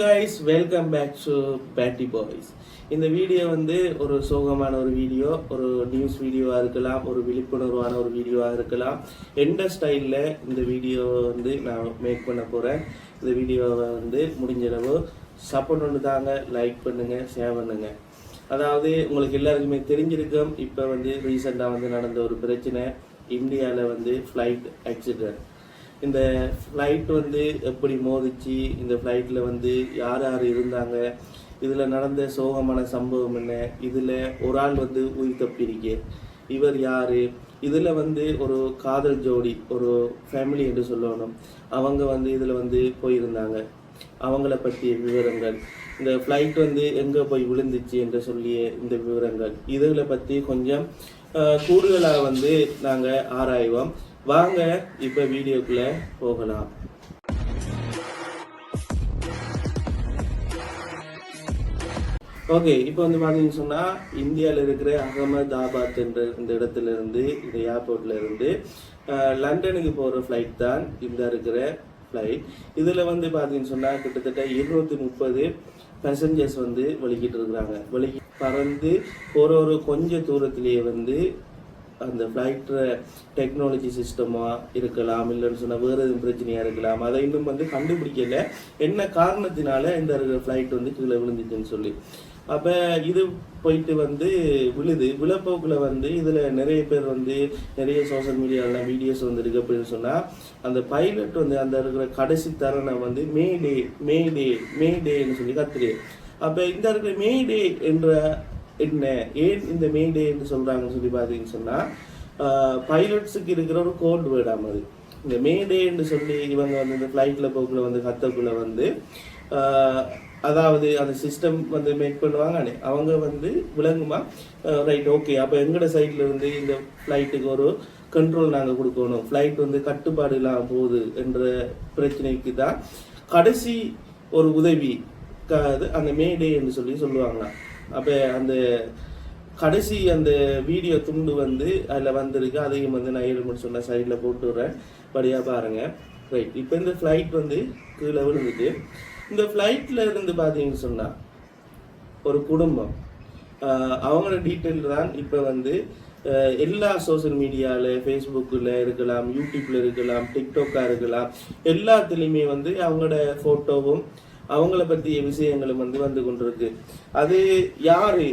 Guys welcome back to Petti boys இந்த video வந்து ஒரு சோகமான ஒரு வீடியோ ஒரு நியூஸ் வீடியோவாக இருக்கலாம் ஒரு விழிப்புணர்வான ஒரு வீடியோவாக இருக்கலாம். எந்த ஸ்டைலில் இந்த வீடியோவை வந்து நான் மேக் பண்ண போகிறேன் இந்த வீடியோவை வந்து முடிஞ்சளவு சப்போர்ட் ஒன்று தாங்க லைக் பண்ணுங்கள் ஷேர் பண்ணுங்கள் அதாவது உங்களுக்கு எல்லாருக்குமே தெரிஞ்சிருக்கும் இப்போ வந்து ரீசெண்டாக வந்து நடந்த ஒரு பிரச்சனை இந்தியாவில் வந்து ஃப்ளைட் ஆக்சிடென்ட் இந்த ஃப்ளைட் வந்து எப்படி மோதிச்சு இந்த ஃப்ளைட்டில் வந்து யார் யார் இருந்தாங்க இதில் நடந்த சோகமான சம்பவம் என்ன இதில் ஒரு ஆள் வந்து உயிர் தப்பியிருக்கே. இவர் யார்? இதில் வந்து ஒரு காதல் ஜோடி ஒரு ஃபேமிலி என்று சொல்லணும். அவங்க வந்து இதில் வந்து போயிருந்தாங்க. அவங்கள பற்றிய விவரங்கள். இந்த ஃப்ளைட் வந்து எங்கே போய் விழுந்துச்சு என்று சொல்லிய இந்த விவரங்கள். இதுகளை பற்றி கொஞ்சம் கூடுதலாக வந்து நாங்கள் ஆராய்வோம். வாங்க இப்போ வீடியோக்குள்ளே போகலாம். ஓகே இப்போ வந்து பார்த்தீங்கன்னு சொன்னால் இந்தியாவில் இருக்கிற அகமதாபாத் என்ற இந்த இடத்துல இருந்து இந்த ஏர்போர்ட்ல இருந்து லண்டனுக்கு போகிற ஃப்ளைட் தான் இந்த இருக்கிற ஃப்ளைட் இதில் வந்து பார்த்தீங்கன்னு சொன்னால் கிட்டத்தட்ட இருநூத்தி முப்பது பேசஞ்சர்ஸ் வந்து வலிக்கிட்டு இருக்கிறாங்க. வலி பறந்து ஒரு ஒரு கொஞ்ச தூரத்திலேயே வந்து அந்த ஃப்ளைட் டெக்னாலஜி சிஸ்டமாக இருக்கலாம் இல்லைன்னு சொன்னால் வேறு எதுவும் பிரச்சனையாக இருக்கலாம். அதை இன்னும் வந்து கண்டுபிடிக்கல. என்ன காரணத்தினால இந்த இருக்கிற ஃப்ளைட் வந்து கீழே விழுந்துச்சுன்னு சொல்லி. அப்போ இது போயிட்டு வந்து விழுது. விழப்போக்கில் வந்து இதில் நிறைய பேர் வந்து நிறைய சோஷியல் மீடியாவில் வீடியோஸ் வந்துருக்கு அப்படின்னு சொன்னால் அந்த பைலட் வந்து அந்த இருக்கிற கடைசி தருணம் வந்து மே டே மே டே மே டேன்னு சொல்லி கத்துரு அப்போ இந்த இருக்கிற மே டே என்ற என்ன ஏன் இந்த மே டே என்று சொல்கிறாங்கன்னு சொல்லி பார்த்தீங்கன்னு சொன்னால் பைலட்ஸுக்கு இருக்கிற ஒரு கோல்டு வேர்டாம் அது. இந்த மே டேன்னு சொல்லி இவங்க வந்து இந்த ஃப்ளைட்டில் போக்குள்ள வந்து கத்தக்குள்ள வந்து அதாவது அந்த சிஸ்டம் வந்து மேக் பண்ணுவாங்க அவங்க வந்து விளங்குமா ரைட் ஓகே அப்போ எங்களோட சைட்ல இருந்து இந்த ஃப்ளைட்டுக்கு ஒரு கண்ட்ரோல் நாங்கள் கொடுக்கணும். ஃப்ளைட் வந்து கட்டுப்பாடு இல்லாமல் போகுது என்ற பிரச்சனைக்கு தான் கடைசி ஒரு உதவி க- அந்த மே டே என்று சொல்லி சொல்லுவாங்களாம். அப்போ அந்த கடைசி அந்த வீடியோ துண்டு வந்து அதில் வந்திருக்கு. அதையும் வந்து நான் ஏழு சொன்ன சைடில் போட்டு விட்றேன். படியாக பாருங்கள் ரைட் இப்போ இந்த ஃப்ளைட் வந்து கீழே விழுந்துட்டு இந்த ஃப்ளைட்டில் இருந்து பார்த்தீங்கன்னு சொன்னால் ஒரு குடும்பம். அவங்களோட டீட்டெயில் தான் இப்போ வந்து எல்லா சோஷியல் மீடியாவில் ஃபேஸ்புக்கில் இருக்கலாம் யூடியூப்பில் இருக்கலாம் டிக்டாக்காக இருக்கலாம் எல்லாத்துலேயுமே வந்து அவங்களோட ஃபோட்டோவும் அவங்கள பற்றிய விஷயங்களும் வந்து வந்து கொண்டிருக்கு. அது யாரு?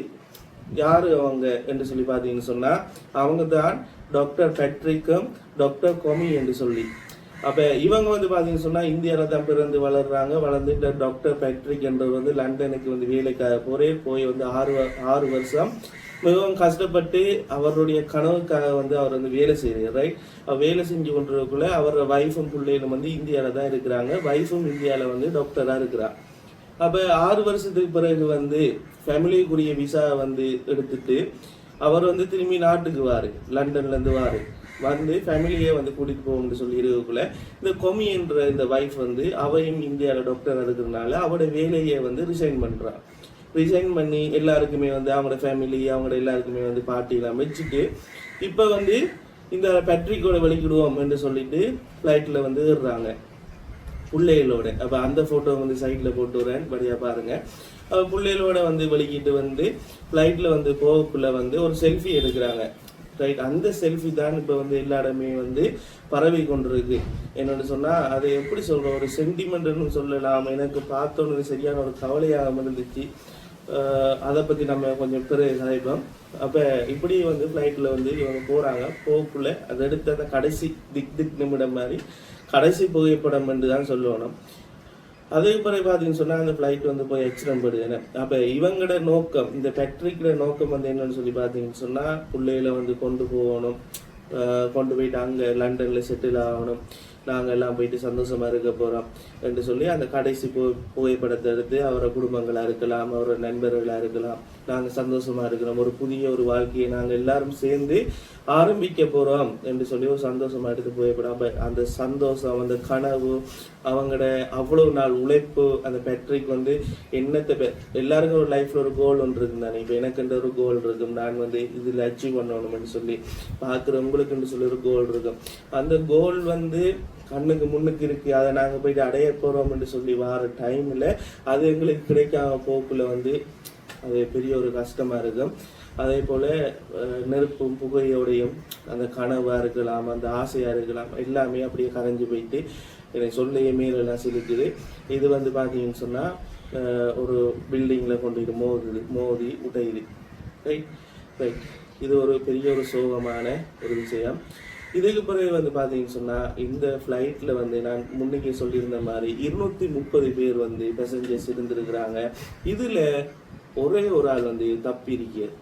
யாரு அவங்க என்று சொல்லி பார்த்தீங்கன்னு சொன்னால் அவங்க தான் டாக்டர் பேட்ரிக்கும் டாக்டர் கொமி என்று சொல்லி. அப்போ இவங்க வந்து பார்த்தீங்கன்னு சொன்னால் இந்தியாவில தான் பிறந்து வளர்கிறாங்க வளர்ந்துட்டு டாக்டர் பேட்ரிக் என்றவர் வந்து லண்டனுக்கு வந்து வேலைக்காக போறே போய் வந்து ஆறு ஆறு வருஷம் மிகவும் கஷ்டப்பட்டு அவருடைய கனவுக்காக வந்து அவர் வந்து வேலை செய்கிறார் ரைட் வேலை செஞ்சு கொண்டிருக்குள்ள அவர் வைஃபும் பிள்ளைகளும் வந்து இந்தியாவில தான் இருக்கிறாங்க. வைஃபும் இந்தியாவில் வந்து டாக்டராக இருக்கிறார் அப்போ ஆறு வருஷத்துக்கு பிறகு வந்து ஃபேமிலிக்குரிய விசா வந்து எடுத்துட்டு அவர் வந்து திரும்பி நாட்டுக்கு வாரு லண்டன்லேருந்து வார் வாரு. வந்து ஃபேமிலியே வந்து கூட்டிகிட்டு போகணும்னு சொல்லி இருக்கக்குள்ள இந்த கொமி என்ற இந்த வைஃப் வந்து அவையும் இந்தியாவில் டாக்டர் இருக்கிறதுனால அவரோட வேலையை வந்து ரிசைன் பண்ணுறான் ரிசைன் பண்ணி எல்லாருக்குமே வந்து அவங்களோட ஃபேமிலி அவங்களோட எல்லாருக்குமே வந்து பார்ட்டிலாம் வச்சுட்டு இப்போ வந்து இந்த பேட்ரிக்கோட வெளிக்கிடுவோம் என்று சொல்லிட்டு ஃப்ளைட்டில் வந்து ஏறுறாங்க. பிள்ளைகளோட. அப்போ அந்த ஃபோட்டோ வந்து சைட்டில் போட்டு வரேன் படியாக பாருங்கள் அப்போ பிள்ளைகளோட வந்து வெளிக்கிட்டு வந்து ஃப்ளைட்டில் வந்து போகக்குள்ள வந்து ஒரு செல்ஃபி எடுக்கிறாங்க. ரைட் அந்த செல்ஃபி தான் இப்போ வந்து எல்லா இடமே வந்து பரவி கொண்டிருக்கு. என்னென்னு சொன்னால் அது எப்படி சொல்கிறோம் ஒரு சென்டிமெண்ட்னு சொல்லலாம். எனக்கு பார்த்தோன்னு சரியான ஒரு கவலையாக இருந்துச்சு. அதை பற்றி நம்ம கொஞ்சம் பிறகு கதைப்போம் அப்போ இப்படி வந்து ஃப்ளைட்டில் வந்து இவங்க போகிறாங்க போகக்குள்ளே அதை எடுத்த அந்த கடைசி திக் திக் நிமிடம் மாதிரி கடைசி புகைப்படம் என்று தான் சொல்லணும். அதே பிறகு பார்த்தீங்கன்னு சொன்னால் அந்த ஃப்ளைட் வந்து போய் ஆக்சிடென்ட் படுது அப்போ இவங்களோட நோக்கம் இந்த ஃபேக்ட்ரிக்கிற நோக்கம் வந்து என்னன்னு சொல்லி பார்த்தீங்கன்னு சொன்னால் பிள்ளைகளை வந்து கொண்டு போகணும். கொண்டு போயிட்டு அங்கே லண்டனில் செட்டில் ஆகணும். நாங்கள் எல்லாம் போயிட்டு சந்தோஷமா இருக்க போகிறோம் என்று சொல்லி அந்த கடைசி பு புகைப்படத்தை எடுத்து அவரோட குடும்பங்களாக இருக்கலாம் அவரோட நண்பர்களாக இருக்கலாம் நாங்கள் சந்தோஷமா இருக்கிறோம். ஒரு புதிய ஒரு வாழ்க்கையை நாங்கள் எல்லாரும் சேர்ந்து ஆரம்பிக்க போகிறோம் என்று சொல்லி ஒரு சந்தோஷமா எடுத்து புகைப்படம். அந்த சந்தோஷம் அந்த கனவு அவங்களோட அவ்வளவு நாள் உழைப்பு அந்த பெட்ரிக் வந்து என்னத்தை எல்லாருக்கும் ஒரு லைஃப்ல ஒரு கோல் ஒன்று இருக்கும் தானே இப்போ எனக்குன்ற ஒரு கோல் இருக்கும். நான் வந்து இதில் அச்சீவ் பண்ணணும்னு சொல்லி பார்க்குற உங்களுக்குன்னு சொல்லி ஒரு கோல் இருக்கும். அந்த கோல் வந்து கண்ணுக்கு முன்னுக்கு இருக்கு. அதை நாங்கள் போயிட்டு அடைய போறோம்னு சொல்லி வர டைம்ல அது எங்களுக்கு கிடைக்காம போக்குல வந்து அது பெரிய ஒரு கஷ்டமா இருக்கும். அதே போல நெருப்பும் புகையோடையும் அந்த கனவா இருக்கலாம் அந்த ஆசையா இருக்கலாம் எல்லாமே அப்படியே கரைஞ்சு போயிட்டு எனக்கு சொல்லையே மேலெல்லாம் சிலுக்குது இது வந்து பார்த்தீங்கன்னு சொன்னா ஒரு பில்டிங்ல கொண்டு மோதுது மோதி உடையுது. ரைட் ரைட் இது ஒரு பெரிய ஒரு சோகமான ஒரு விஷயம். இதுக்கு பிறகு வந்து பார்த்தீங்கன்னு சொன்னால் இந்த ஃப்ளைட்டில் வந்து நான் முன்னைக்கு சொல்லியிருந்த மாதிரி இருநூற்றி முப்பது பேர் வந்து பேசஞ்சர்ஸ் இருந்திருக்கிறாங்க. இதில் ஒரே ஒரு ஆள் வந்து தப்பி இருக்கிறது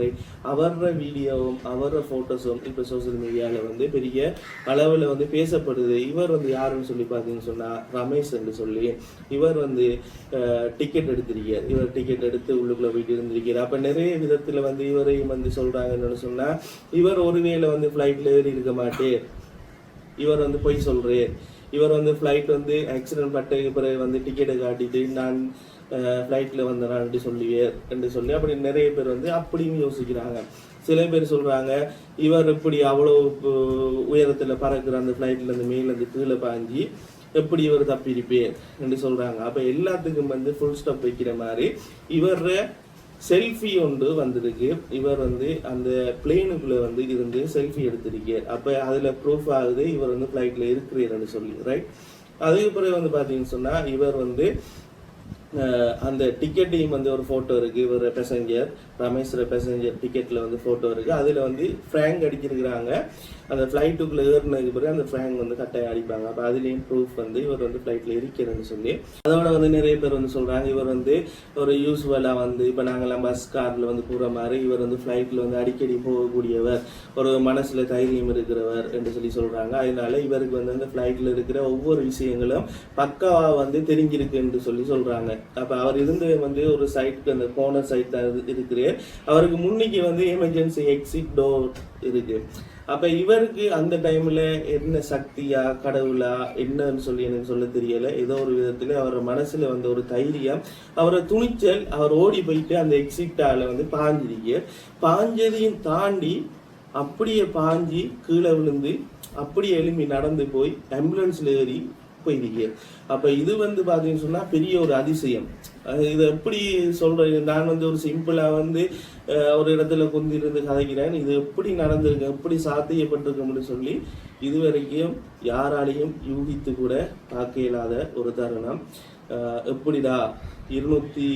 ரைட் அவர வீடியோவும் அவர ஃபோட்டோஸும் இப்போ சோஷியல் மீடியாவில் வந்து பெரிய அளவில் வந்து பேசப்படுது. இவர் வந்து யாருன்னு சொல்லி பார்த்தீங்கன்னு சொன்னால் ரமேஷ் என்று சொல்லி. இவர் வந்து டிக்கெட் எடுத்திருக்கார் இவர் டிக்கெட் எடுத்து உள்ளுக்குள்ளே போயிட்டு இருந்திருக்கார் அப்போ நிறைய விதத்தில் வந்து இவரையும் வந்து சொல்கிறாங்க சொன்னால் இவர் ஒருவேளை வந்து ஃப்ளைட்டில் ஏறி இருக்க மாட்டேன். இவர் வந்து பொய் சொல்கிறேன் இவர் வந்து ஃப்ளைட் வந்து ஆக்சிடென்ட் பட்ட பிறகு வந்து டிக்கெட்டை காட்டிட்டு நான் ஃப்ளைட்டில் வந்தேன் சொல்லுவேர் என்று சொல்லி. அப்படி நிறைய பேர் வந்து அப்படியும் யோசிக்கிறாங்க. சில பேர் சொல்கிறாங்க இவர் இப்படி அவ்வளோ உயரத்தில் பறக்கிற அந்த ஃப்ளைட்லேருந்து மேலேருந்து கீழே பாஞ்சி எப்படி இவர் தப்பியிருப்பேன் என்று சொல்கிறாங்க அப்போ எல்லாத்துக்கும் வந்து ஃபுல் ஸ்டாப் வைக்கிற மாதிரி இவர் செல்ஃபி ஒன்று வந்திருக்கு. இவர் வந்து அந்த பிளேனுக்குள்ளே வந்து இருந்து செல்ஃபி எடுத்திருக்கார் அப்போ அதில் ப்ரூஃப் ஆகுது இவர் வந்து ஃப்ளைட்டில் இருக்கிறார்னு சொல்லி ரைட் அதுக்கு பிறகு வந்து பார்த்தீங்கன்னு சொன்னால் இவர் வந்து அந்த டிக்கெட்டையும் வந்து ஒரு ஃபோட்டோ இருக்குது இவர் பேசஞ்சர் ரமேஷ் பேசஞ்சர் டிக்கெட்டில் வந்து ஃபோட்டோ இருக்குது அதில் வந்து ஃப்ரேங்க் அடிச்சிருக்கிறாங்க. அந்த ஃப்ளைட்டுக்குள்ளே ஏறினதுக்கு பிறகு அந்த ஃப்ராங்க் வந்து கட்டாயம் அடிப்பாங்க. அப்போ அதுலேயும் ப்ரூஃப் வந்து இவர் வந்து ஃப்ளைட்டில் இருக்கிறேன்னு சொல்லி அதோட வந்து நிறைய பேர் வந்து சொல்கிறாங்க இவர் வந்து ஒரு யூஸ்வலாக வந்து இப்போ நாங்கள்லாம் பஸ் காரில் வந்து போகிற மாதிரி இவர் வந்து ஃப்ளைட்டில் வந்து அடிக்கடி போகக்கூடியவர் ஒரு மனசில் தைரியம் இருக்கிறவர் என்று சொல்லி சொல்கிறாங்க அதனால இவருக்கு வந்து அந்த ஃப்ளைட்டில் இருக்கிற ஒவ்வொரு விஷயங்களும் பக்காவாக வந்து தெரிஞ்சிருக்கு என்று சொல்லி சொல்கிறாங்க அப்போ அவர் இருந்து வந்து ஒரு சைட்க்கு அந்த கோனர் சைட் தான் இருக்கிறார் அவருக்கு முன்னிக்கு வந்து எமர்ஜென்சி எக்ஸிட் டோர் இருக்கு. அப்ப இவருக்கு அந்த டைம்ல என்ன சக்தியா கடவுளா என்னன்னு சொல்லி எனக்கு சொல்ல தெரியல. ஏதோ ஒரு விதத்துல அவர் மனசுல வந்த ஒரு தைரியம் அவரை துணிச்சல் அவர் ஓடி போயிட்டு அந்த எக்ஸிட்டால வந்து பாஞ்சிருக்கு. பாஞ்சதையும் தாண்டி அப்படியே பாஞ்சி கீழே விழுந்து அப்படியே எழும்பி நடந்து போய் ஆம்புலன்ஸ்ல ஏறி போயிருக்கீங்க அப்போ இது வந்து பார்த்தீங்கன்னு சொன்னால் பெரிய ஒரு அதிசயம். இதை எப்படி சொல்கிறேன் நான் வந்து ஒரு சிம்பிளாக வந்து ஒரு இடத்துல குந்தி இருந்து கதைக்கிறேன். இது எப்படி நடந்திருக்கு? எப்படி சாத்தியப்பட்டிருக்கும்னு சொல்லி இதுவரைக்கும் யாராலையும் யூகித்து கூட பார்க்க இயலாத ஒரு தருணம். எப்படிடா? இருநூற்றி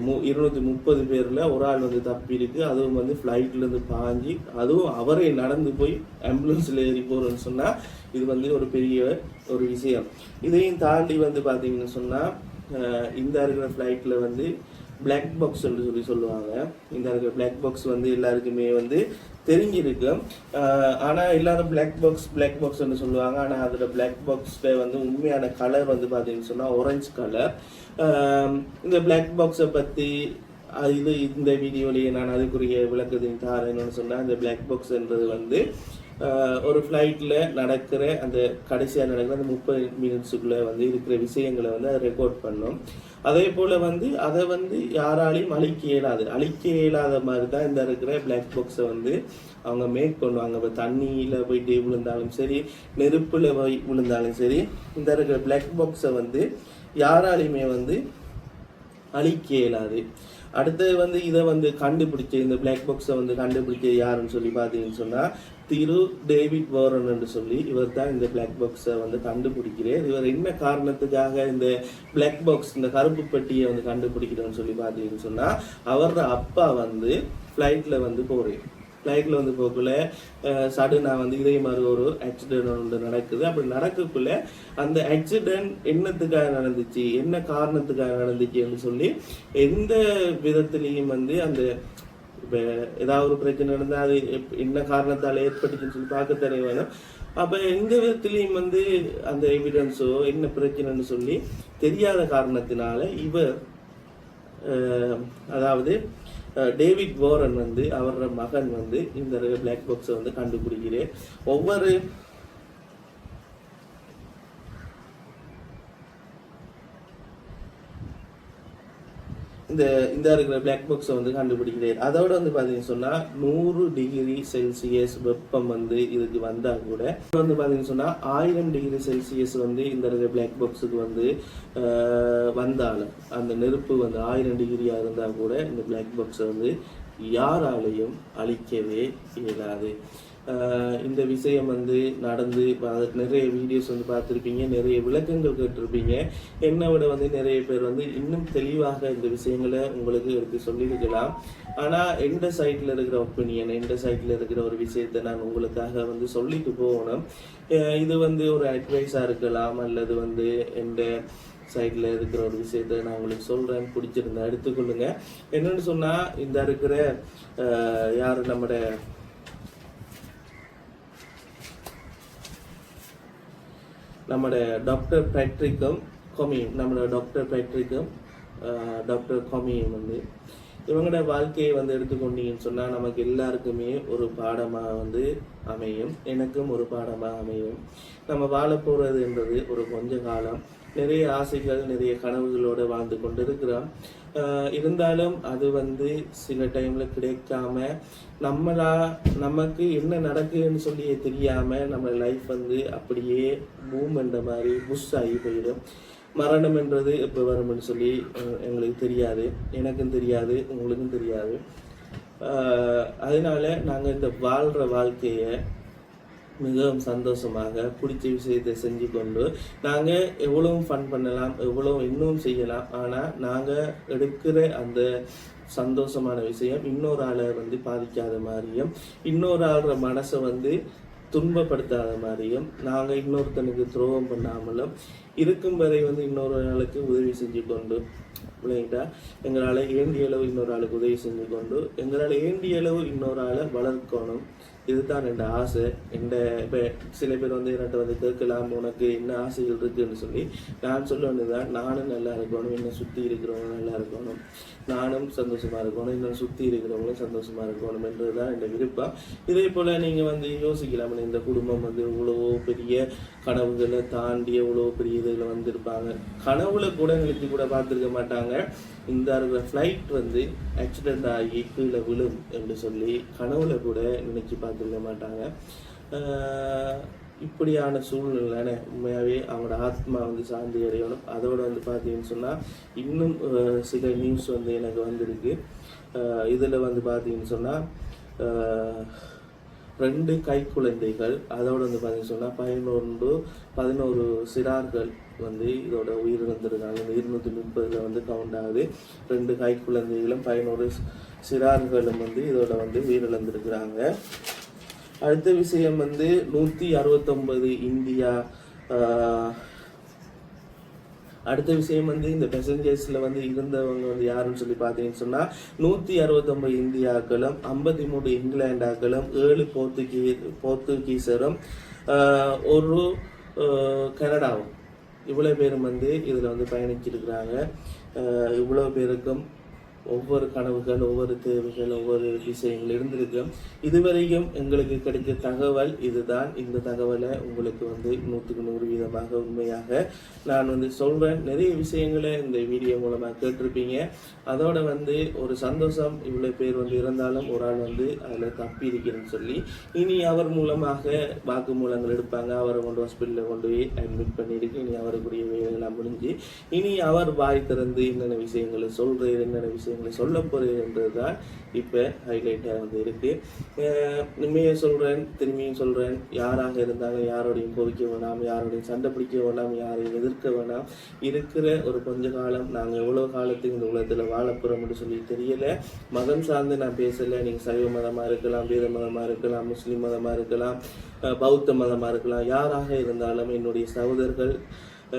மு- இருநூத்தி முப்பது பேர்ல ஒரு ஆள் வந்து தப்பி இருக்கு அதுவும் வந்து ஃப்ளைட்ல இருந்து பாஞ்சி அதுவும் அவரே நடந்து போய் ஆம்புலன்ஸ்ல ஏறி போறோம்னு சொன்னா இது வந்து ஒரு பெரிய ஒரு விஷயம். இதையும் தாண்டி வந்து பாத்தீங்கன்னு சொன்னா இந்த இருக்கிற ஃப்ளைட்ல வந்து பிளாக் பாக்ஸ் சொல்லி சொல்லுவாங்க. இந்த இருக்கிற பிளாக் பாக்ஸ் வந்து எல்லாருக்குமே வந்து தெரிஞ்சிருக்கும் ஆனால் இல்லாத பிளாக் பாக்ஸ் பிளாக் பாக்ஸ்னு சொல்லுவாங்க. ஆனால் அதில் பிளாக் பாக்ஸில் வந்து உண்மையான கலர் வந்து பார்த்தீங்கன்னு சொன்னால் orange கலர் இந்த பிளாக் பாக்ஸை பற்றி அது இது இந்த வீடியோலேயே நான் அதுக்குரிய விளக்கத்தையும் தாரேன்னு சொன்னால் இந்த பிளாக் பாக்ஸ்ன்றது வந்து ஒரு ஃப்ளைட்டில் நடக்கிற அந்த கடைசியாக நடக்கிற அந்த முப்பது மினிட்ஸுக்குள்ளே வந்து இருக்கிற விஷயங்களை வந்து அதை ரெக்கார்ட் பண்ணோம். அதே போல் வந்து அதை வந்து யாராலையும் அழிக்க இயலாது. அழிக்க இயலாத மாதிரி தான் இந்த இருக்கிற பிளாக் பாக்ஸை வந்து அவங்க மேக் பண்ணுவாங்க. இப்போ தண்ணியில் போயிட்டு விழுந்தாலும் சரி நெருப்பில் போய் விழுந்தாலும் சரி இந்த இருக்கிற பிளாக் பாக்ஸை வந்து யாராலையுமே வந்து அழிக்க இயலாது. அடுத்தது வந்து இதை வந்து கண்டுபிடிச்ச இந்த பிளாக் பாக்ஸை வந்து கண்டுபிடிச்ச யாருன்னு சொல்லி பார்த்தீங்கன்னு சொன்னால் திரு டேவிட் வாரன் என்று சொல்லி இவர் தான் இந்த பிளாக் பாக்ஸை வந்து கண்டுபிடிக்கிறார். இவர் என்ன காரணத்துக்காக இந்த பிளாக் பாக்ஸ் இந்த கருப்பு பெட்டியை வந்து கண்டுபிடிக்கிறோன்னு சொல்லி பார்த்தீங்கன்னு சொன்னால் அவரோட அப்பா வந்து ஃப்ளைட்டில் வந்து போகிறேன் ஃப்ளைட்டில் வந்து போகக்குள்ள சடனாக வந்து இதே மாதிரி ஒரு ஆக்சிடென்ட் ஒன்று நடக்குது. அப்படி நடக்கக்குள்ள அந்த ஆக்சிடென்ட் என்னத்துக்காக நடந்துச்சு? என்ன காரணத்துக்காக நடந்துச்சுன்னு சொல்லி எந்த விதத்துலேயும் வந்து அந்த இப்போ ஏதாவது ஒரு பிரச்சனை நடந்தால் அது எப்- என்ன காரணத்தால் ஏற்பட்டுச்சுன்னு சொல்லி பார்க்க தெரிய வேணும். அப்போ எந்த விதத்துலேயும் வந்து அந்த எவிடன்ஸோ என்ன பிரச்சனைன்னு சொல்லி தெரியாத காரணத்தினால இவர் அதாவது டேவிட் வாரன் வந்து அவரோட மகன் வந்து இந்த பிளாக் பாக்ஸை வந்து கண்டுபிடிக்கிறேன். ஒவ்வொரு இந்த இந்த இருக்கிற பிளாக் பாக்ஸை வந்து கண்டுபிடிக்கிறார் அதோட வந்து பார்த்தீங்கன்னு சொன்னால் நூறு டிகிரி செல்சியஸ் வெப்பம் வந்து இதுக்கு வந்தால் கூட வந்து பார்த்தீங்கன்னு சொன்னால் ஆயிரம் டிகிரி செல்சியஸ் வந்து இந்த இருக்கிற பிளாக் பாக்ஸுக்கு வந்து வந்தாலும் அந்த நெருப்பு வந்து ஆயிரம் டிகிரியாக இருந்தால் கூட இந்த பிளாக் பாக்ஸை வந்து யாராலையும் அழிக்கவே இயலாது. இந்த விஷயம் வந்து நடந்து அதுக்கு நிறைய வீடியோஸ் வந்து பார்த்துருப்பீங்க நிறைய விளக்கங்கள் கேட்டிருப்பீங்க. என்னை விட வந்து நிறைய பேர் வந்து இன்னும் தெளிவாக இந்த விஷயங்களை உங்களுக்கு எடுத்து சொல்லியிருக்கலாம். ஆனால் எந்த சைட்டில் இருக்கிற ஒப்பீனியன் எந்த சைட்டில் இருக்கிற ஒரு விஷயத்தை நான் உங்களுக்காக வந்து சொல்லிட்டு போகணும். இது வந்து ஒரு அட்வைஸாக இருக்கலாம் அல்லது வந்து எந்த சைடில் இருக்கிற ஒரு விஷயத்த நான் உங்களுக்கு சொல்கிறேன் பிடிச்சிருந்தேன் எடுத்துக்கொள்ளுங்க. என்னென்னு சொன்னால் இந்த இருக்கிற யார் நம்மட நம்மளோட டாக்டர் பேட்ரிக்கும் கொமியும் நம்மளோட டாக்டர் பேட்ரிக்கும் டாக்டர் கொமியும் வந்து இவங்களோட வாழ்க்கையை வந்து எடுத்துக்கொண்டீங்கன்னு சொன்னால் நமக்கு எல்லாருக்குமே ஒரு பாடமாக வந்து அமையும். எனக்கும் ஒரு பாடமாக அமையும். நம்ம வாழ போகிறதுன்றது ஒரு கொஞ்ச காலம். நிறைய ஆசைகள் நிறைய கனவுகளோடு வாழ்ந்து கொண்டு இருக்கிறோம் இருந்தாலும் அது வந்து சில டைமில் கிடைக்காம நம்மளா நமக்கு என்ன நடக்குதுன்னு சொல்லி தெரியாமல் நம்ம லைஃப் வந்து அப்படியே மூமெண்ட் மாதிரி புஷ் ஆகி போயிடும். மரணம் என்றது எப்போ வரும்னு சொல்லி எங்களுக்கு தெரியாது. எனக்கும் தெரியாது உங்களுக்கும் தெரியாது. அதனால நாங்கள் இந்த வாழ்கிற வாழ்க்கையை மிகவும் சந்தோஷமாக பிடிச்ச விஷயத்தை செஞ்சு கொண்டு நாங்கள் எவ்வளவு ஃபன் பண்ணலாம் எவ்வளவு இன்னும் செய்யலாம் ஆனால் நாங்கள் எடுக்கிற அந்த சந்தோஷமான விஷயம் இன்னொரு ஆளை வந்து பாதிக்காத மாதிரியும் இன்னொரு ஆள்ற மனசை வந்து துன்பப்படுத்தாத மாதிரியும் நாங்கள் இன்னொருத்தனுக்கு துரோகம் பண்ணாமலும் இருக்கும் வரை வந்து இன்னொரு ஆளுக்கு உதவி செஞ்சு கொண்டு விளையாட்டா எங்களால் ஏண்டிய அளவு இன்னொரு ஆளுக்கு உதவி செஞ்சு கொண்டு எங்களால் ஏண்டிய அளவு இன்னொரு ஆளை வளர்க்கணும். இதுதான் என் ஆசை. எந்த இப்போ சில பேர் வந்து என்கிட்ட வந்து கேட்கலாம் உனக்கு என்ன ஆசைகள் இருக்குன்னு சொல்லி நான் சொல்ல வேண்டியதுதான். நானும் நல்லா இருக்கணும் என்னை சுற்றி இருக்கிறவங்க நல்லா இருக்கணும். நானும் சந்தோஷமாக இருக்கணும் என்னை சுற்றி இருக்கிறவங்களும் சந்தோஷமாக இருக்கணும் என்றதுதான் என் விருப்பம். இதே போல் நீங்கள் வந்து யோசிக்கலாம் இந்த குடும்பம் வந்து இவ்வளோ பெரிய கனவுகளை தாண்டி எவ்வளோ பெரிய இதில் வந்திருப்பாங்க. கனவுல கூட எங்களுக்கு கூட பார்த்துருக்க மாட்டாங்க. இந்த ஃப்ளைட் வந்து ஆக்சிடென்ட் ஆகி கீழே விழும் என்று சொல்லி கனவுல கூட நினைச்சு பார்த்துருக்க மாட்டாங்க. இப்படியான சூழ்நிலை உண்மையாகவே அவங்களோட ஆத்மா வந்து சாந்தி அடையணும். அதோட வந்து பார்த்தீங்கன்னு சொன்னால் இன்னும் சில நியூஸ் வந்து எனக்கு வந்திருக்கு. இதில் வந்து பார்த்தீங்கன்னு சொன்னால் ரெண்டு கை குழந்தைகள் அதோட வந்து பார்த்தீங்கன்னு சொன்னால் பதினொன்று பதினோரு சிறார்கள் வந்து இதோட உயிரிழந்திருக்காங்க. இந்த இருநூத்தி முப்பதுல வந்து கவுண்ட் ஆகுது. ரெண்டு கை குழந்தைகளும் பதினோரு சிறார்களும் வந்து இதோட வந்து உயிரிழந்திருக்கிறாங்க. அடுத்த விஷயம் வந்து நூற்றி அறுபத்தொம்பது இந்தியா அடுத்த விஷயம் வந்து இந்த பேசஞ்சர்ஸில் வந்து இருந்தவங்க வந்து யாருன்னு சொல்லி பார்த்தீங்கன்னு சொன்னால் நூற்றி அறுபத்தொம்பது இந்தியாக்களும் ஐம்பத்தி மூணு இங்கிலாண்டாக்களும் ஏழு போர்த்துகீ போர்த்துகீசரும் ஒரு கனடாவும். இவ்வளோ பேரும் வந்து இதில் வந்து பயணிச்சிருக்கிறாங்க. இவ்வளோ பேருக்கும் ஒவ்வொரு கனவுகள் ஒவ்வொரு தேவைகள் ஒவ்வொரு விஷயங்கள் இருந்திருக்கும். இதுவரையும் எங்களுக்கு கிடைத்த தகவல் இதுதான். இந்த தகவலை உங்களுக்கு வந்து நூற்றுக்கு நூறு வீதமாக உண்மையாக நான் வந்து சொல்கிறேன் நிறைய விஷயங்களை இந்த வீடியோ மூலமாக கேட்டிருப்பீங்க. அதோட வந்து ஒரு சந்தோஷம் இவ்வளோ பேர் வந்து இருந்தாலும் ஒரு ஆள் வந்து அதில் தப்பி இருக்கிறேன்னு சொல்லி. இனி அவர் மூலமாக வாக்குமூலங்கள் எடுப்பாங்க. அவரை கொண்டு ஹாஸ்பிட்டலில் கொண்டு போய் அட்மிட் பண்ணியிருக்கு. இனி அவருக்குரிய வேலையெல்லாம் முடிஞ்சு இனி அவர் வாய் திறந்து என்னென்ன விஷயங்களை சொல்கிறது என்னென்ன விஷயங்கள் சொல்ல போகிறேன்றது தான் இப்போ ஹைலைட்டாக வந்து இருக்குது அஹ் உண்மையை திரும்பியும் சொல்கிறேன் யாராக இருந்தாலும் யாரோடையும் கோவிக்க வேணாம் யாரோடையும் சண்டை பிடிக்க வேணாம் யாரையும் எதிர்க்க வேணாம். இருக்கிற ஒரு கொஞ்ச காலம் நாங்கள் எவ்வளோ காலத்துக்கு இந்த உலகத்தில் வாழ அப்படின்னு சொல்லி தெரியலை. மதம் சார்ந்து நான் பேசலை. நீங்கள் சைவ மதமாக இருக்கலாம் வீர மதமாக இருக்கலாம் முஸ்லீம் மதமாக இருக்கலாம் பௌத்த மதமாக இருக்கலாம். யாராக இருந்தாலும் என்னுடைய சகோதரர்கள்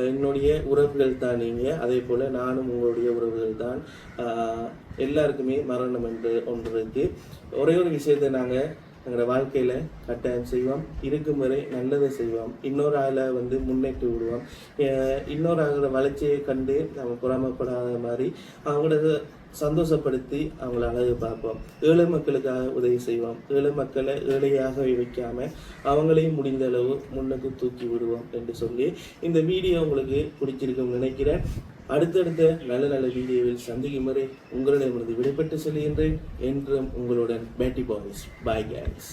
என்னுடைய உறவுகள் தான் நீங்கள் அதே போல் நானும் உங்களுடைய உறவுகள் தான். எல்லாருக்குமே மரணம் என்று ஒன்று இருக்கு. ஒரே ஒரு விஷயத்தை நாங்கள் எங்களோட வாழ்க்கையில் கட்டாயம் செய்வோம். இருக்கும் வரை நல்லதை செய்வோம். இன்னொரு ஆளை வந்து முன்னேற்றி விடுவோம். இன்னொரு ஆளோட வளர்ச்சியை கண்டு நம்ம பொறாமப்படாத மாதிரி அவங்களோட சந்தோஷப்படுத்தி அவங்கள அழகு பார்ப்போம். ஏழை மக்களுக்காக உதவி செய்வோம். ஏழை மக்களை ஏழையாக வைக்காம அவங்களையும் முடிந்த அளவு முன்னுக்கு தூக்கி விடுவோம் என்று சொல்லி இந்த வீடியோ உங்களுக்கு பிடிச்சிருக்கும்னு நினைக்கிறேன். அடுத்தடுத்த நல்ல நல்ல வீடியோவில் சந்திக்கும் வரை உங்களிடம் விடைபெற்று செல்கின்றேன். என்றும் உங்களுடன் பேட்டி பாய்ஸ் பாய் கேஸ்